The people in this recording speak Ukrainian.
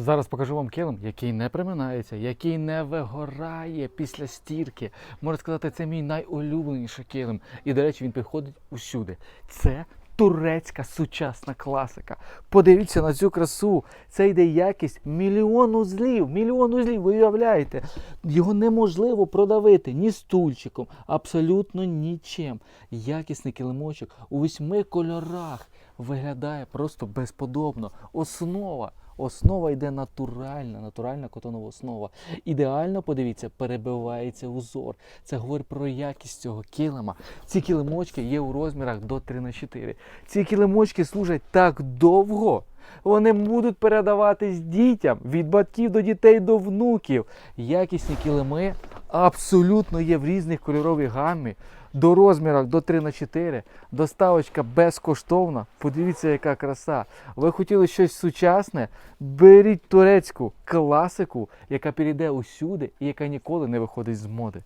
Зараз покажу вам килим, який не приминається, який не вигорає після стірки. Можна сказати, це мій найулюбленіший килим. І, до речі, він підходить усюди. Це турецька сучасна класика. Подивіться на цю красу. Це йде якість мільйон узлів. Мільйон узлів, ви уявляєте? Його неможливо продавити ні стульчиком, абсолютно нічим. Якісний килимочок у восьми кольорах виглядає просто безподобно. Основа. Основа йде натуральна, натуральна котонова основа. Ідеально, подивіться, перебивається узор. Це говорить про якість цього килима. Ці килимочки є у розмірах до 3 на 4. Ці килимочки служать так довго. Вони будуть передаватись дітям від батьків до дітей до внуків. Якісні килими абсолютно є в різних кольоровій гамі. До розмірах до 3 на 4. Доставочка безкоштовна. Подивіться, яка краса. Ви хотіли щось сучасне? Беріть турецьку класику, яка підійде усюди і яка ніколи не виходить з моди.